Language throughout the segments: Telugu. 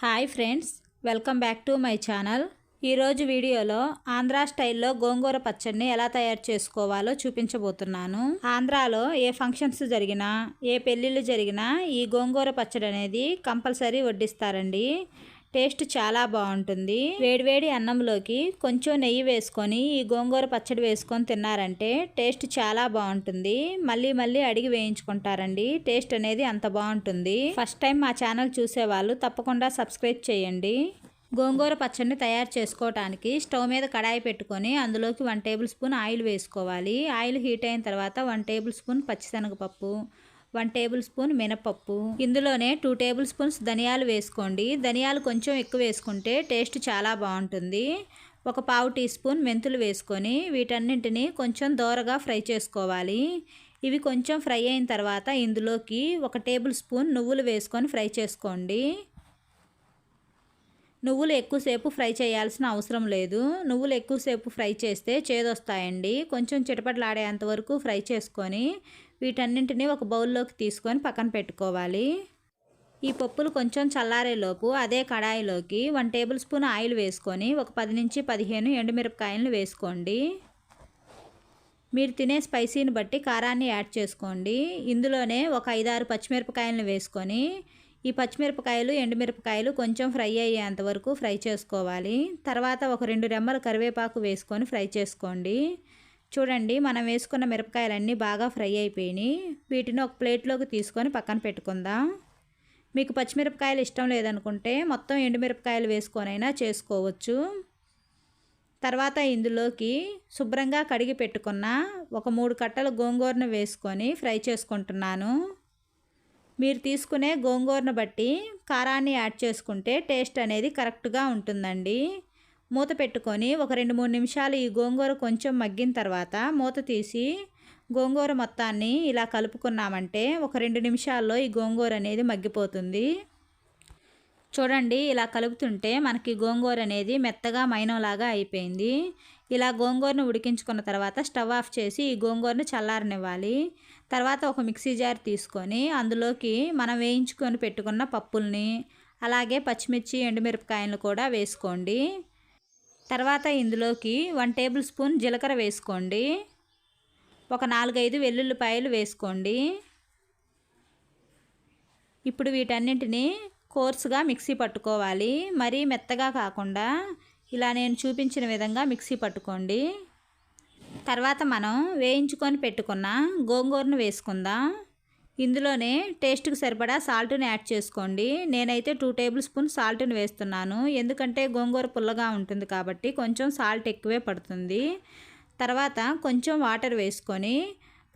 Hi friends welcome back to my channel. ఈరోజు వీడియోలో ఆంధ్రా స్టైల్లో గోంగూర పచ్చడిని ఎలా తయారు చేసుకోవాలో చూపించబోతున్నాను. ఆంధ్రాలో ఏ ఫంక్షన్స్ జరిగినా ఏ పెళ్ళిళ్ళు జరిగినా ఈ గోంగూర పచ్చడి అనేది కంపల్సరీ వడ్డిస్తారండి. టేస్ట్ చాలా బాగుంటుంది. వేడివేడి అన్నంలోకి కొంచెం నెయ్యి వేసుకొని ఈ గోంగూర పచ్చడి వేసుకొని తిన్నారంటే టేస్ట్ చాలా బాగుంటుంది. మళ్ళీ మళ్ళీ అడిగి వేయించుకుంటారండి. టేస్ట్ అనేది అంత బాగుంటుంది. ఫస్ట్ టైం మా ఛానల్ చూసేవాళ్ళు తప్పకుండా సబ్స్క్రైబ్ చేయండి. గోంగూర పచ్చడిని తయారు చేసుకోవటానికి స్టవ్ మీద కడాయి పెట్టుకొని అందులోకి వన్ టేబుల్ స్పూన్ ఆయిల్ వేసుకోవాలి. ఆయిల్ హీట్ అయిన తర్వాత వన్ టేబుల్ స్పూన్ పచ్చిశనగపప్పు వన్ టేబుల్ స్పూన్ మినపప్పు. ఇందులోనే టూ టేబుల్ స్పూన్స్ ధనియాలు వేసుకోండి. ధనియాలు కొంచెం ఎక్కువ వేసుకుంటే టేస్ట్ చాలా బాగుంటుంది. ఒక పావు టీ స్పూన్ మెంతులు వేసుకొని వీటన్నింటిని కొంచెం దోరగా ఫ్రై చేసుకోవాలి. ఇవి కొంచెం ఫ్రై అయిన తర్వాత ఇందులోకి ఒక టేబుల్ స్పూన్ నువ్వులు వేసుకొని ఫ్రై చేసుకోండి. నువ్వులు ఎక్కువసేపు ఫ్రై చేయాల్సిన అవసరం లేదు. నువ్వులు ఎక్కువసేపు ఫ్రై చేస్తే చేదొస్తాయండి. కొంచెం చిటపట్లాడేంత వరకు ఫ్రై చేసుకొని వీటన్నింటినీ ఒక బౌల్లోకి తీసుకొని పక్కన పెట్టుకోవాలి. ఈ పప్పులు కొంచెం చల్లారేలోపు అదే కడాయిలోకి వన్ టేబుల్ స్పూన్ ఆయిల్ వేసుకొని ఒక పది నుంచి పదిహేను ఎండుమిరపకాయలను వేసుకోండి. మీరు తినే స్పైసీని బట్టి కారాన్ని యాడ్ చేసుకోండి. ఇందులోనే ఒక ఐదారు పచ్చిమిరపకాయలను వేసుకొని ఈ పచ్చిమిరపకాయలు ఎండుమిరపకాయలు కొంచెం ఫ్రై అయ్యేంత వరకు ఫ్రై చేసుకోవాలి. తర్వాత ఒక రెండు రెమ్మల కరివేపాకు వేసుకొని ఫ్రై చేసుకోండి. చూడండి మనం వేసుకున్న మిరపకాయలన్నీ బాగా ఫ్రై అయిపోయినాయి. వీటిని ఒక ప్లేట్లోకి తీసుకొని పక్కన పెట్టుకుందాం. మీకు పచ్చిమిరపకాయలు ఇష్టం లేదనుకుంటే మొత్తం ఎండుమిరపకాయలు వేసుకొనైనా చేసుకోవచ్చు. తర్వాత ఇందులోకి శుభ్రంగా కడిగి పెట్టుకున్న ఒక మూడు కట్టలు గోంగూరను వేసుకొని ఫ్రై చేసుకుంటున్నాను. మీరు తీసుకునే గోంగూరను బట్టి కారాన్ని యాడ్ చేసుకుంటే టేస్ట్ అనేది కరెక్ట్గా ఉంటుందండి. మూత పెట్టుకొని ఒక రెండు మూడు నిమిషాలు ఈ గోంగూర కొంచెం మగ్గిన తర్వాత మూత తీసి గోంగూర మొత్తాన్ని ఇలా కలుపుకున్నామంటే ఒక రెండు నిమిషాల్లో ఈ గోంగూర అనేది మగ్గిపోతుంది. చూడండి ఇలా కలుపుతుంటే మనకి గోంగూర అనేది మెత్తగా మైనంలాగా అయిపోయింది. ఇలా గోంగూరను ఉడికించుకున్న తర్వాత స్టవ్ ఆఫ్ చేసి ఈ గోంగూరను చల్లారనివ్వాలి. తర్వాత ఒక మిక్సీ జార్ తీసుకొని అందులోకి మనం వేయించుకొని పెట్టుకున్న పప్పుల్ని అలాగే పచ్చిమిర్చి ఎండుమిరపకాయలు కూడా వేసుకోండి. తర్వాత ఇందులోకి వన్ టేబుల్ స్పూన్ జీలకర్ర వేసుకోండి. ఒక నాలుగైదు వెల్లుల్లిపాయలు వేసుకోండి. ఇప్పుడు వీటన్నింటినీ కోర్సుగా మిక్సీ పట్టుకోవాలి. మరీ మెత్తగా కాకుండా ఇలా నేను చూపించిన విధంగా మిక్సీ పట్టుకోండి. తర్వాత మనం వేయించుకొని పెట్టుకున్న గోంగూరను వేసుకుందాం. ఇందులోనే టేస్ట్కి సరిపడా సాల్ట్ని యాడ్ చేసుకోండి. నేనైతే టూ టేబుల్ స్పూన్ సాల్ట్ని వేస్తున్నాను. ఎందుకంటే గోంగూర పుల్లగా ఉంటుంది కాబట్టి కొంచెం సాల్ట్ ఎక్కువే పడుతుంది. తర్వాత కొంచెం వాటర్ వేసుకొని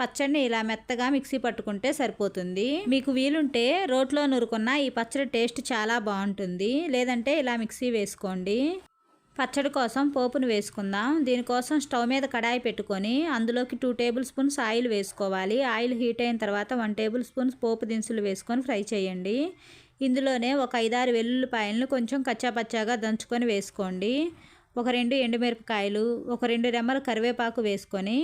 పచ్చడిని ఇలా మెత్తగా మిక్సీ పట్టుకుంటే సరిపోతుంది. మీకు వీలుంటే రోట్లో నురుకున్న ఈ పచ్చడి టేస్ట్ చాలా బాగుంటుంది. లేదంటే ఇలా మిక్సీ వేసుకోండి. పచ్చడి కోసం పోపును వేసుకుందాం. దీనికోసం స్టవ్ మీద కడాయి పెట్టుకొని అందులోకి టూ టేబుల్ స్పూన్స్ ఆయిల్ వేసుకోవాలి. ఆయిల్ హీట్ అయిన తర్వాత వన్ టేబుల్ స్పూన్స్ పోపు దినుసులు వేసుకొని ఫ్రై చేయండి. ఇందులోనే ఒక ఐదారు వెల్లుల్లిపాయలను కొంచెం కచ్చాపచ్చాగా దంచుకొని వేసుకోండి. ఒక రెండు ఎండుమిరపకాయలు ఒక రెండు రెమ్మల కరివేపాకు వేసుకొని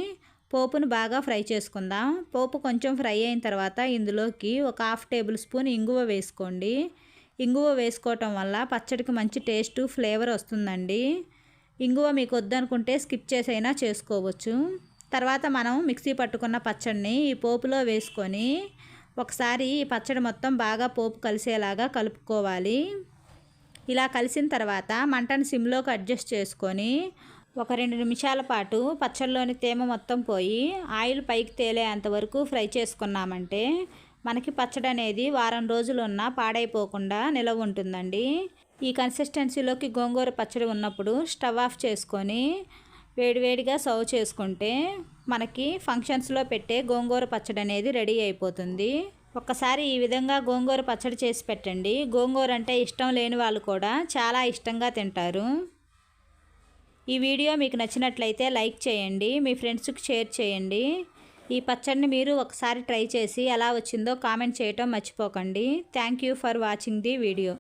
పోపును బాగా ఫ్రై చేసుకుందాం. పోపు కొంచెం ఫ్రై అయిన తర్వాత ఇందులోకి ఒక హాఫ్ టేబుల్ స్పూన్ ఇంగువ వేసుకోండి. ఇంగువ వేసుకోవటం వల్ల పచ్చడికి మంచి టేస్ట్ ఫ్లేవర్ వస్తుందండి. ఇంగువ మీకు వద్దనుకుంటే స్కిప్ చేసైనా చేసుకోవచ్చు. తర్వాత మనం మిక్సీ పట్టుకున్న పచ్చడిని ఈ పోపులో వేసుకొని ఒకసారి ఈ పచ్చడి మొత్తం బాగా పోపు కలిసేలాగా కలుపుకోవాలి. ఇలా కలిసిన తర్వాత మంటను సిమ్లోకి అడ్జస్ట్ చేసుకొని ఒక రెండు నిమిషాల పాటు పచ్చడిలోని తేమ మొత్తం పోయి ఆయిల్ పైకి తేలేంత వరకు ఫ్రై చేసుకున్నామంటే మనకి పచ్చడి అనేది వారం రోజులు ఉన్నా పాడైపోకుండా నిలవ ఉంటుందండి. ఈ కన్సిస్టెన్సీలోకి గోంగూర పచ్చడి ఉన్నప్పుడు స్టవ్ ఆఫ్ చేసుకొని వేడివేడిగా సర్వ్ చేసుకుంటే మనకి ఫంక్షన్స్లో పెట్టే గోంగూర పచ్చడి అనేది రెడీ అయిపోతుంది. ఒక్కసారి ఈ విధంగా గోంగూర పచ్చడి చేసి పెట్టండి. గోంగూర అంటే ఇష్టం లేని వాళ్ళు కూడా చాలా ఇష్టంగా తింటారు. ఈ వీడియో మీకు నచ్చినట్లయితే లైక్ చేయండి. మీ ఫ్రెండ్స్కి షేర్ చేయండి. ఈ పచ్చడిని మీరు ఒకసారి ట్రై చేసి ఎలా వచ్చిందో కామెంట్ చేయటం మర్చిపోకండి. Thank you for watching the video.